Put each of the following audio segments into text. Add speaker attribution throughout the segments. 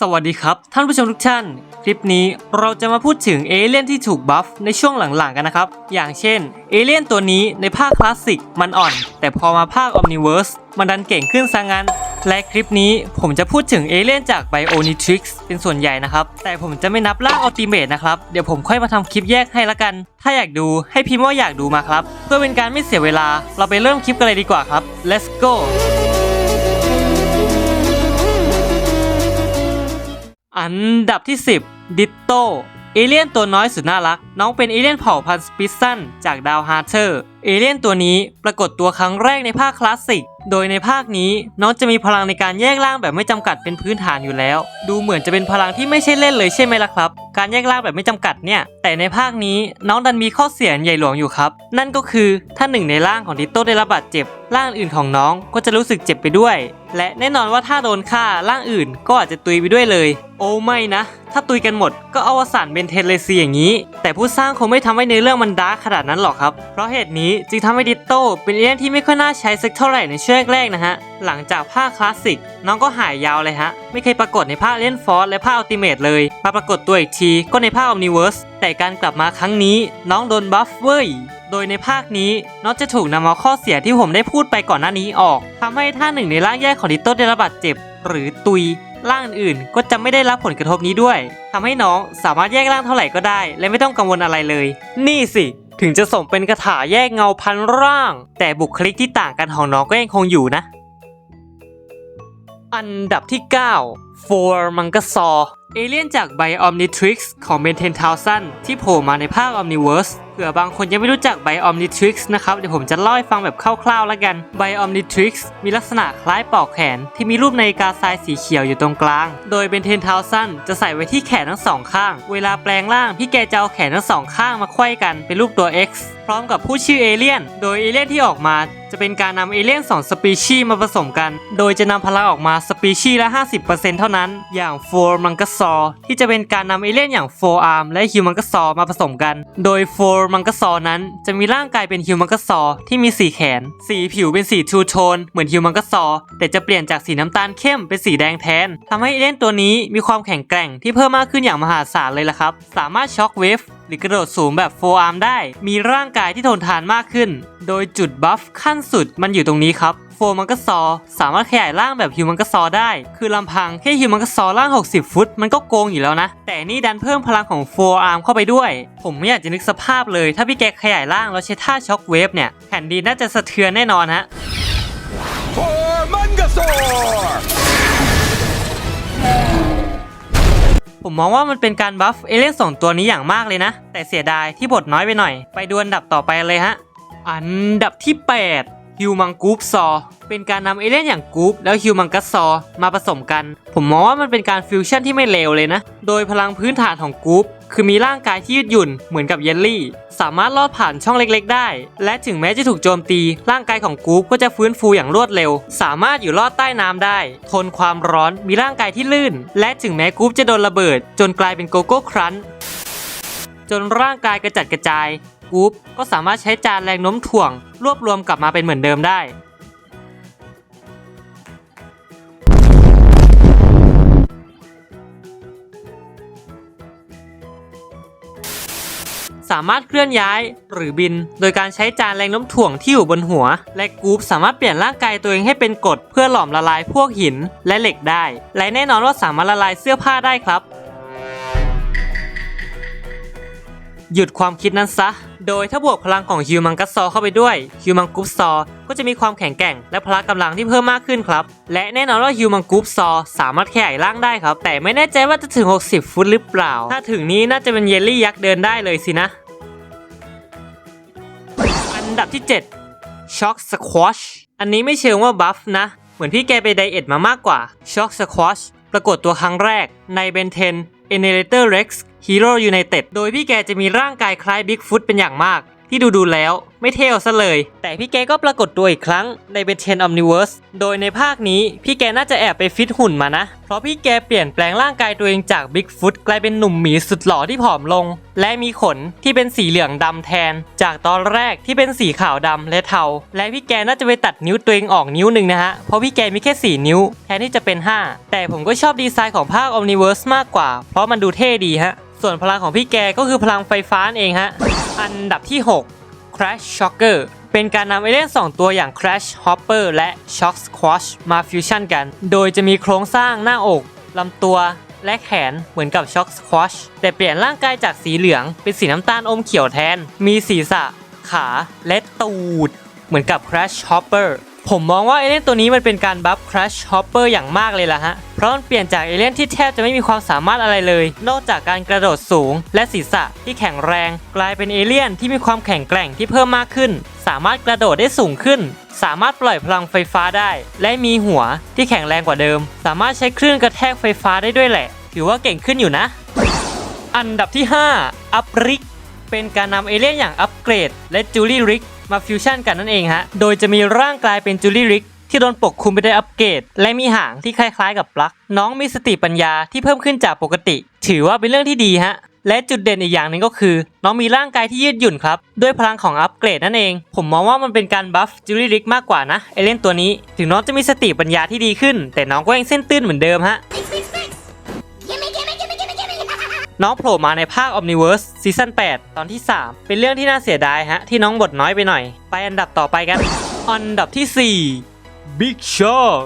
Speaker 1: สวัสดีครับ ท่านผู้ชมทุกท่าน คลิปนี้เราจะมาพูดถึงเอเลี่ยนที่ถูกบัฟในช่วงหลังๆกันนะครับ อย่างเช่น เอเลี่ยนตัวนี้ในภาคคลาสสิกมันอ่อน แต่พอมาภาค Omniverse มันดันเก่งขึ้นซะงั้น และคลิปนี้ผมจะพูดถึงเอเลี่ยนจาก Bionitrix เป็นส่วนใหญ่นะครับ แต่ผมจะไม่นับร่าง Ultimate นะครับ เดี๋ยวผมค่อยมาทำคลิปแยกให้ละกัน ถ้าอยากดูให้พิมพ์ว่าอยากดูมาครับ เพื่อเป็นการไม่เสียเวลาเราไปเริ่มคลิปกันเลยดีกว่าครับ let's go อันดับที่ 10 ดิตโต เอเลี่ยนตัวน้อยสุดน่ารัก น้องเป็นเอเลี่ยนเผ่าพันธุ์สปิสซันจากดาวฮาร์เทอร์ เอเลี่ยนตัวนี้ปรากฏตัวครั้งแรกในภาคคลาสสิก โดยในภาคนี้น้องจะมีพลังในการแยกร่างแบบไม่จำกัดเป็นพื้นฐานอยู่แล้ว ดูเหมือนจะเป็นพลังที่ไม่ใช่เล่นเลยใช่ไหมล่ะครับ การแยกร่างแบบไม่จำกัดเนี่ย แต่ในภาคนี้น้องดันมีข้อเสียใหญ่หลวงอยู่ครับ นั่นก็คือถ้าหนึ่งในร่างของดิโตได้รับบาดเจ็บร่างอื่นของน้องก็จะรู้สึกเจ็บไปด้วย และแน่นอนว่าถ้าโดนฆ่าร่างอื่นก็อาจจะตุยไปด้วยเลย โอ้ไม่นะ ถ้าตุยกันหมด ก็อวสานเบนเทนเลยสิอย่างนี้ แต่ผู้สร้างคงไม่ทำให้เนื้อเรื่องมันดาร์กขนาดนั้นหรอกครับ เพราะเหตุนี้จึงทำให้ดิโตเป็นเอเลี่ยนที่ไม่ค่อยน่าใช้สักเท่าไหร่ในช่วงแรกๆนะฮะ หลังจากภาคคลาสสิก น้องก็หายยาวเลยฮะ ไม่เคยปรากฏในภาคเล่นฟอสและภาคอัลติเมทเลยมาปรากฏตัวอีกทีก็ในภาคอ m มนิเวิร์สแต่การกลับมาครั้งนี้น้องโดนบัฟเว้ยโดยในภาคนี้น้องจะถูกนำเอาข้อเสียที่ผมได้พูดไปก่อนหน้านี้ออกทำให้ถ้าหนึ่งในร่างแยกของดิโต้ได้รับบาดเจ็บ หรือตุย ร่างอื่นก็จะไม่ได้รับผลกระทบนี้ด้วยทำให้น้องสามารถแยกร่างเท่าไหร่ก็ได้ และไม่ต้องกังวลอะไรเลย นี่สิ ถึงจะส่งเป็นคาถาแยกเงาพันร่าง แต่บุคลิกที่ต่างกันของน้องก็ยังคงอยู่นะ อันดับที่ 9 For m a n g a s a w เอเลี่ยนจาก Biomnitrix ของ b e n t e n t o w s a n ที่โผล่มาในภาค Omniverse เผื่อบางคนยังไม่รู้จัก Biomnitrix นะครับ เดี๋ยวผมจะเล่าให้ฟังแบบคร่าวๆแล้วกัน Biomnitrix มีลักษณะคล้ายปลอกแขน ที่มีรูปนาฬิกาทรายสีเขียวอยู่ตรงกลาง โดย b e n t e n t o w s a n จะใส่ไว้ที่แขนทั้งสองข้าง เวลาแปลงร่างพี่แกจะเอาแขนทั้งสองข้างมาไขว้กันเป็นรูปตัว X พร้อมกับผู้ชื่อเอเลี่ยน โดยเอเลี่ยนที่ออกมาจะเป็นการนำเอเลี่ยน2สปีชีส์มาผสมกัน โดยจะนำพลังออกมาสปีชีส์ละ 50%เท่านั้น อย่าง For m a n g a s a w ที่จะเป็นการนำเอเลี่ยนอย่าง For Arm และ Human g a s a w มาผสมกัน โดย For m a n g a s a w นั้นจะมีร่างกายเป็น Human g a s a w ที่มีสีแขน สีผิวเป็นสีทูโทนเหมือน Human g a s a w แต่จะเปลี่ยนจากสีน้ำตาลเข้มเป็นสีแดงแทนทำให้เอเลี่ยนตัวนี้มีความแข็งแกร่งที่เพิ่มมากขึ้นอย่างมหาศาลเลยล่ะครับ สามารถช็อคเวฟหรือกระโดดสูงแบบโฟอาร์มได้ มีร่างกายที่ทนทานมากขึ้น โดยจุดบัฟขั้นสุดมันอยู่ตรงนี้ครับ โฟมังกซอ สามารถขยายร่างแบบฮิวมังกซอได้ คือลำพังแค่ฮิวมังกซอร่าง 60 ฟุต มันก็โกงอยู่แล้วนะ แต่นี่ดันเพิ่มพลังของโฟอาร์มเข้าไปด้วย ผมไม่อยากจะนึกสภาพเลย ถ้าพี่แกขยายร่างแล้วใช้ท่าช็อคเวฟเนี่ยแผ่นดินน่าจะสะเทือนแน่นอนฮะ
Speaker 2: For Mungasaur!
Speaker 1: ผมมองว่ามันเป็นการบัฟเอเลี่ยนสองตัวนี้อย่างมากเลยนะ แต่เสียดายที่บทน้อยไปหน่อย ไปดูอันดับต่อไปเลยฮะ อันดับที่ 8 ฮิวมังกูปซอ เป็นการนำเอเลี่ยนอย่างกูปแล้วฮิวมังกัสซอ มาผสมกัน ผมมองว่ามันเป็นการฟิวชั่นที่ไม่เลวเลยนะ โดยพลังพื้นฐานของกูปคือมีร่างกายที่ยืดหยุ่นเหมือนกับเยลลี่ สามารถลอดผ่านช่องเล็กๆ ได้ และถึงแม้จะถูกโจมตี ร่างกายของกูปก็จะฟื้นฟูอย่างรวดเร็ว สามารถอยู่รอดใต้น้ำได้ ทนความร้อนมีร่างกายที่ลื่น และถึงแม้กูปจะโดนระเบิด จนกลายเป็นโกโก้ครันจนร่างกายกระจัดกระจาย กู๊ปก็สามารถใช้จานแรงโน้มถ่วง รวบรวมกลับมาเป็นเหมือนเดิมได้ สามารถเคลื่อนย้ายหรือบิน โดยการใช้จานแรงโน้มถ่วงที่อยู่บนหัว และกู๊ปสามารถเปลี่ยนร่างกายตัวเองให้เป็นกรดเพื่อหลอมละลายพวกหินและเหล็กได้ และแน่นอนว่าสามารถละลายเสื้อผ้าได้ครับ หยุดความคิดนั้นซะ โดยถ้าบวกพลังของฮิวมังกัสซอเข้าไปด้วยฮิวมังกุปซอก็จะมีความแข็งแกร่ง และพละกำลังที่เพิ่มมากขึ้นครับ และแน่นอนว่าฮิวมังกุปซอสามารถขยายร่างได้ครับ แต่ไม่แน่ใจว่าจะถึง 60 ฟุตหรือเปล่า ถ้าถึงนี้น่าจะเป็นเยลลี่ยักษ์เดินได้เลยสินะ อันดับที่ 7 ช็อกสควอช อันนี้ไม่เชิงว่าบัฟนะ เหมือนพี่แกไปไดเอทมามากกว่า ช็อกสควอชปรากฏตัวครั้งแรกในเบนเทน e n e r a t o r Rex Hero United โดยพี่แกจะมีร่างกายคล้ายบิ๊กฟุตเป็นอย่างมาก ที่ดูดูแล้วไม่เท่ซะเลย แต่พี่แกก็ปรากฏตัวอีกครั้งในเบนเทนอ m มนิเวิร์สโดยในภาคนี้พี่แกน่าจะแอบไปฟิตหุ่นมานะ เพราะพี่แกเปลี่ยนแปลงร่างกายตัวเองจากบิ๊กฟุตกลายเป็นหนุ่มหมีสุดหล่อที่ผอมลง และมีขนที่เป็นสีเหลืองดำแทน จากตอนแรกที่เป็นสีขาวดำและเทา และพี่แกน่าจะไปตัดนิ้วตัวเองออกนิ้วหนึ่งนะฮะเพราะพี่แกมีแค่ 4 นิ้ว แทนที่จะเป็น 5 แต่ผมก็ชอบดีไซน์ของภาค Omniverse มากกว่า เพราะมันดูเท่ดีฮะส่วนพลังของพี่แกก็คือพลังไฟฟ้านั่นเองฮะ อันดับที่ 6 Crash Shocker เป็นการนำเอเล่น2 ตัวอย่าง Crash Hopper และ Shock Squash มาฟิวชั่นกัน โดยจะมีโครงสร้างหน้าอกลำตัวและแขนเหมือนกับ Shock Squash แต่เปลี่ยนร่างกายจากสีเหลืองเป็นสีน้ำตาลอมเขียวแทน มีศีรษะ ขาและตูด เหมือนกับ Crash Hopper ผมมองว่าเอเล่นตัวนี้มันเป็นการบัฟ Crash Hopper อย่างมากเลยล่ะฮะ เพราะมันเปลี่ยนจากเอเลี่ยนที่แทบจะไม่มีความสามารถอะไรเลย นอกจากการกระโดดสูง และศีรษะที่แข็งแรง กลายเป็นเอเลี่ยนที่มีความแข็งแกร่งที่เพิ่มมากขึ้น สามารถกระโดดได้สูงขึ้น สามารถปล่อยพลังไฟฟ้าได้ และมีหัวที่แข็งแรงกว่าเดิม สามารถใช้คลื่นกระแทกไฟฟ้าได้ด้วยแหละ ถือว่าเก่งขึ้นอยู่นะ อันดับที่ 5 อัปริก เป็นการนำเอเลี่ยนอย่างอัปเกรด และจูลี่ริกมาฟิวชั่นกันนั่นเองฮะ โดยจะมีร่างกลายเป็นจูลี่ริก ที่โดนปกคลุมไปด้วยอัปเกรด และมีหางที่คล้ายๆกับปลั๊กน้องมีสติปัญญาที่เพิ่มขึ้นจากปกติ ถือว่าเป็นเรื่องที่ดีฮะและจุดเด่นอีกอย่างหนึ่งก็คือ น้องมีร่างกายที่ยืดหยุ่นครับด้วยพลังของอัปเกรดนั่นเอง ผมมองว่ามันเป็นการบัฟจูลี่ริกมากกว่านะเอเล่นตัวนี้ ถึงน้องจะมีสติปัญญาที่ดีขึ้น แต่น้องก็ยังเส้นตื้นเหมือนเดิมฮะน้องโผล่มาในภาค Omniverse ซีซั่น8 ตอนที่ 3 เป็นเรื่องที่น่าเสียดายฮะที่น้องบทน้อยไปหน่อย ไปอันดับต่อไปกัน อันดับที่ 4 Big Shark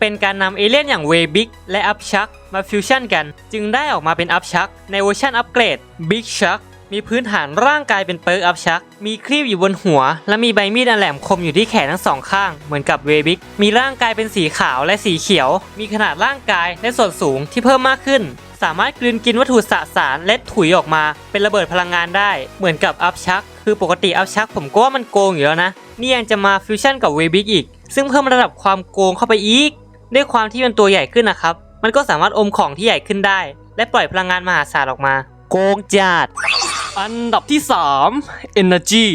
Speaker 1: เป็นการนำเอเลี่ยนอย่างเวบิกและอัพชักมาฟิวชั่นกัน จึงได้ออกมาเป็นอัพชักในเวอร์ชันอัปเกรด Big Shark มีพื้นฐานร่างกายเป็นเปิร์กอัพชัก มีครีบอยู่บนหัว และมีใบมีดอันแหลมคมอยู่ที่แขนทั้งสองข้าง เหมือนกับเวบิก มีร่างกายเป็นสีขาวและสีเขียว มีขนาดร่างกายและส่วนสูงที่เพิ่มมากขึ้น สามารถกลืนกินวัตถุสสารและถุยออกมา เป็นระเบิดพลังงานได้ เหมือนกับอัพชัก คือปกติอัพชักผมก็ว่ามันโกงอยู่แล้วนะ นี่ยังจะมาฟิวชั่นกับเวบิกอีก ซึ่งเพิ่มระดับความโกงเข้าไปอีก ด้วยความที่มันตัวใหญ่ขึ้นนะครับ มันก็สามารถอมของที่ใหญ่ขึ้นได้ และปล่อยพลังงานมหาศาลออกมา โกงจัด อันดับที่ 3 Energy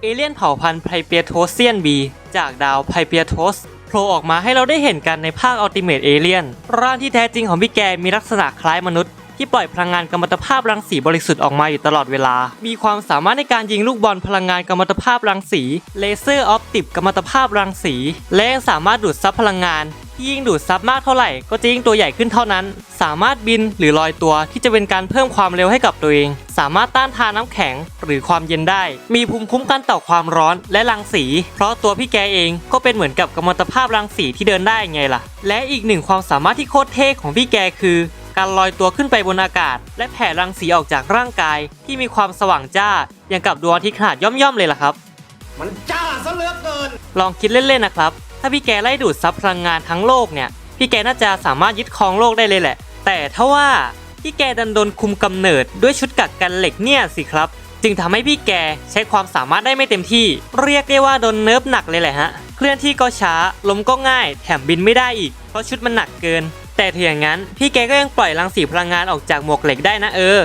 Speaker 1: เอเลี่ยนเผ่าพันธุ์ไพเปียโทเซียนบีจากดาวไพเปียโทสโผล่ออกมาให้เราได้เห็นกันในภาค Ultimate Alien ร่างที่แท้จริงของพี่แกมีลักษณะคล้ายมนุษย์ ที่ปล่อยพลังงานกัมมันตภาพรังสีบริสุทธิ์ออกมาอยู่ตลอดเวลา มีความสามารถในการยิงลูกบอลพลังงานกัมมันตภาพรังสีเลเซอร์ออปติกกัมมันตภาพรังสี และยังสามารถดูดซับพลังงานที่ยิ่งดูดซับมากเท่าไหร่ ก็จะยิ่งตัวใหญ่ขึ้นเท่านั้น สามารถบินหรือลอยตัวที่จะเป็นการเพิ่มความเร็วให้กับตัวเอง สามารถต้านทานน้ำแข็งหรือความเย็นได้ มีภูมิคุ้มกันต่อความร้อนและรังสี เพราะตัวพี่แกเองก็เป็นเหมือนกับกัมมันตภาพรังสีที่เดินได้ไงล่ะ และอีกหนึ่งความสามารถที่โคตรเท่ของพี่แกคือ การลอยตัวขึ้นไปบนอากาศ และแผ่รังสีออกจากร่างกายที่มีความสว่างจ้า อย่างกับดวงอาทิตย์ขนาดย่อมๆเลยล่ะครับ
Speaker 3: มันจ้าซะเหลือเกิน
Speaker 1: ลองคิดเล่นๆนะครับ ถ้าพี่แกไล่ดูดซับพลังงานทั้งโลกเนี่ย พี่แกน่าจะสามารถยึดครองโลกได้เลยแหละ แต่ถ้าว่าพี่แกดันโดนคุมกำเนิดด้วยชุดกักกันเหล็กเนี่ยสิครับ จึงทำให้พี่แกใช้ความสามารถได้ไม่เต็มที่ เรียกได้ว่าโดนเนิร์ฟหนักเลยแหละฮะ เคลื่อนที่ก็ช้าลมก็ง่าย แถมบินไม่ได้อีก เพราะชุดมันหนักเกิน แต่ถึงอย่างนั้นพี่แกก็ยังปล่อยรังสีพลังงานออกจากหมวกเหล็กได้นะเออ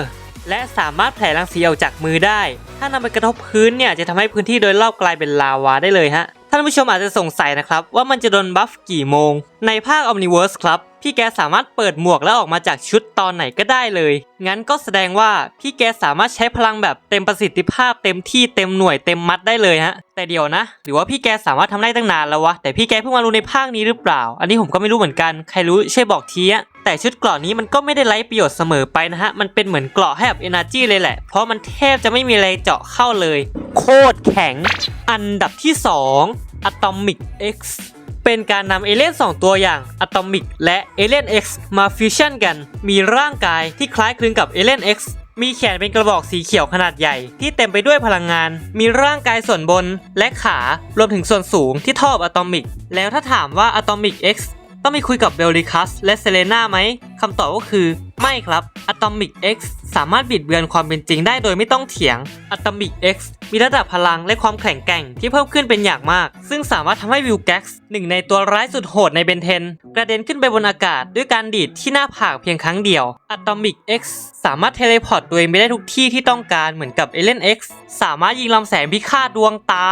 Speaker 1: และสามารถแผ่รังสีออกจากมือได้ ถ้านำไปกระทบพื้นเนี่ยจะทำให้พื้นที่โดยรอบกลายเป็นลาวาได้เลยฮะานผู้ชมอาจจะสงสัยนะครับ ว่ามันจะโดนบัฟกี่โมง ในภาค Omniverse ครับ พี่แกสามารถเปิดหมวกแล้วออกมาจากชุดตอนไหนก็ได้เลย งั้นก็แสดงว่าพี่แกสามารถใช้พลังแบบเต็มประสิทธิภาพเต็มที่เต็มหน่วยเต็มมัดได้เลยฮะ แต่เดี๋ยวนะ หรือว่าพี่แกสามารถทำได้ตั้งนานแล้ววะ แต่พี่แกเพิ่งมารู้ในภาคนี้หรือเปล่า อันนี้ผมก็ไม่รู้เหมือนกัน ใครรู้ช่วยบอกทีอะแต่ชุดเกราะนี้มันก็ไม่ได้ไร้ประโยชน์เสมอไปนะฮะ มันเป็นเหมือนเกราะให้แบบ energy เลยแหละ เพราะมันแทบจะไม่มีอะไรเจาะเข้าเลย โคตรแข็ง อันดับที่ 2 Atomic X เป็นการนำเอเลี่ยน2 ตัวอย่าง Atomic และ Alien X มาฟิวชั่นกัน มีร่างกายที่คล้ายคลึงกับ Alien X มีแขนเป็นกระบอกสีเขียวขนาดใหญ่ ที่เต็มไปด้วยพลังงาน มีร่างกายส่วนบนและขารวมถึงส่วนสูงที่ทอบอะตอมิก แล้วถ้าถามว่าอะตอมิก X ต้องมีคุยกับเบลลิคัสและเซเลนาไหมคำตอบก็คือไม่ครับ Atomic X สามารถบิดเบือนความเป็นจริงได้โดยไม่ต้องเถียง Atomic X มีระดับพลังและความแข็งแกร่งที่เพิ่มขึ้นเป็นอย่างมาก ซึ่งสามารถทำให้วิลแก๊กซ์หนึ่งในตัวร้ายสุดโหดในเบนเทน กระเด็นขึ้นไปบนอากาศด้วยการดีดที่หน้าผากเพียงครั้งเดียว Atomic X สามารถเทเลพอร์ตตัวเองไปได้ทุกที่ที่ต้องการเหมือนกับ Alien X สามารถยิงลำแสงพิฆาตดวงตา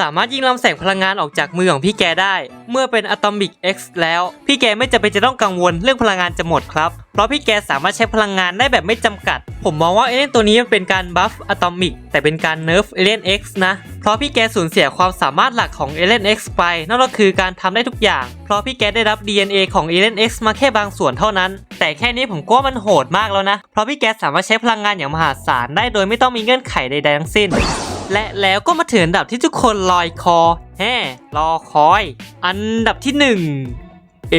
Speaker 1: สามารถยิงลำแสงพลังงานออกจากมือของพี่แกได้ เมื่อเป็น Atomic X แล้ว พี่แกไม่จำเป็นจะต้องกังวลเรื่องพลังงานจะหมดครับ เพราะพี่แกสามารถใช้พลังงานได้แบบไม่จำกัด ผมมองว่าเอเลนตัวนี้มันเป็นการบัฟอะตอมิกแต่เป็นการเนิร์ฟเอเลน X นะ เพราะพี่แกสูญเสียความสามารถหลักของเอเลน X ไป นั่นก็คือการทำได้ทุกอย่าง เพราะพี่แกได้รับ DNA ของเอเลน X มาแค่บางส่วนเท่านั้น แต่แค่นี้ผมก็มันโหดมากแล้วนะ เพราะพี่แกสามารถใช้พลังงานอย่างมหาศาลได้โดยไม่ต้องมีเงื่อนไขใดๆทั้งสิ้น และแล้วก็มาถึงอันดับที่ทุกคนลอยคอ แฮ่รอคอย อันดับที่1เอ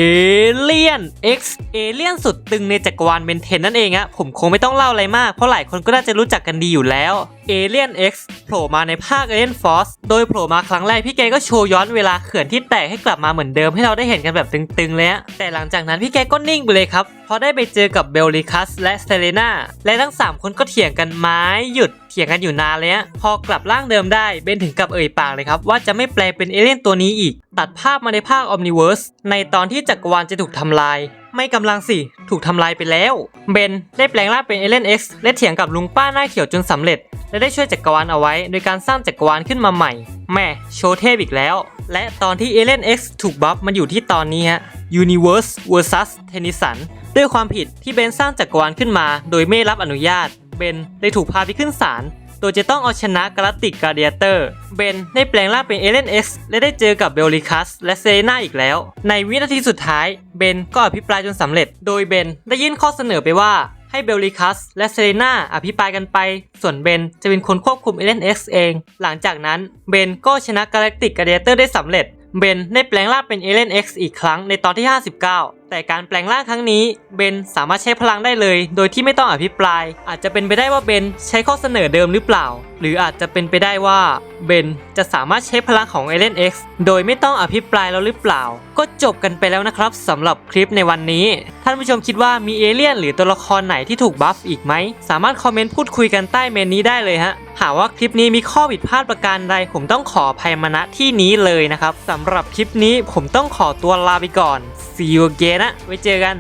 Speaker 1: เลียน X เอเลียนสุดตึงในจักรวาลเบนเทนนั่นเองอะผมคงไม่ต้องเล่าอะไรมาก เพราะหลายคนก็น่าจะรู้จักกันดีอยู่แล้ว เอเลียน X โผล่มาในภาค Alien Force โดยโผล่มาครั้งแรกพี่แกก็โชว์ย้อนเวลาเขื่อนที่แตกให้กลับมาเหมือนเดิมให้เราได้เห็นกันแบบตึงๆเลยอะแต่หลังจากนั้นพี่แกก็นิ่งไปเลยครับเพราะได้ไปเจอกับเบลลิคัสและสเซเลนาและทั้ง 3 คนก็เถียงกันไม้หยุดเถียงกันอยู่นานเลยอะพอกลับร่างเดิมได้เบนถึงกับเอ่ยปากเลยครับว่าจะไม่แปลเป็นเอเลี่ยนตัวนี้อีก ตัดภาพมาในภาค Omniverse ในตอนที่จักรวาลจะถูกทำลาย ไม่กำลังสิ ถูกทำลายไปแล้ว เบนได้แปลงร่างเป็นเอเลน X และเถียงกับลุงป้าหน้าเขียวจนสำเร็จ และได้ช่วยจักรวาลเอาไว้ โดยการสร้างจักรวาลขึ้นมาใหม่ แม่โชว์เทพอีกแล้ว และตอนที่เอเลน X ถูกบัฟมันอยู่ที่ตอนนี้ฮะ Universe vs Tennyson ด้วยความผิดที่เบนสร้างจักรวาลขึ้นมา โดยไม่รับอนุญาต เบนได้ถูกพาไปขึ้นศาล ยจะต้องเอาชนะกาลติกกาเดียเตอร์ เบนได้แปลงร่างเป็นเอเลนซ์และได้เจอกับเบลลิคัสและเซเลนาอีกแล้ว ในวินาทีสุดท้าย เบนก็อภิปรายจนสำเร็จ โดยเบนได้ยื่นข้อเสนอไปว่าให้เบลลิคัสและเซเลนาอภิปรายกันไป ส่วนเบนจะเป็นคนควบคุมเอเลนซ์เอง หลังจากนั้นเบนก็ชนะกาแล็กติกกาเดียเตอร์ได้สำเร็จ เบนได้แปลงร่างเป็นเอเลน X อีกครั้งในตอนที่ 59 แต่การแปลงร่างครั้งนี้เบนสามารถใช้พลังได้เลย โดยที่ไม่ต้องอภิปราย อาจจะเป็นไปได้ว่าเบนใช้ข้อเสนอเดิมหรือเปล่า หรืออาจจะเป็นไปได้ว่าเบนจะสามารถใช้พลังของเอเลน X โดยไม่ต้องอภิปรายแล้วหรือเปล่า ก็จบกันไปแล้วนะครับสำหรับคลิปในวันนี้ ท่านผู้ชมคิดว่ามีเอเลี่ยนหรือตัวละครไหนที่ถูกบัฟอีกไหมสามารถคอมเมนต์พูดคุยกันใต้เมนนี้ได้เลยฮะ หากว่าคลิปนี้มีข้อผิดพลาดประการใด ผมต้องขออภัยมาณที่นี้เลยนะครับสำหรับคลิปนี้ผมต้องขอตัวลาไปก่อน See you again นะไว้เจอกัน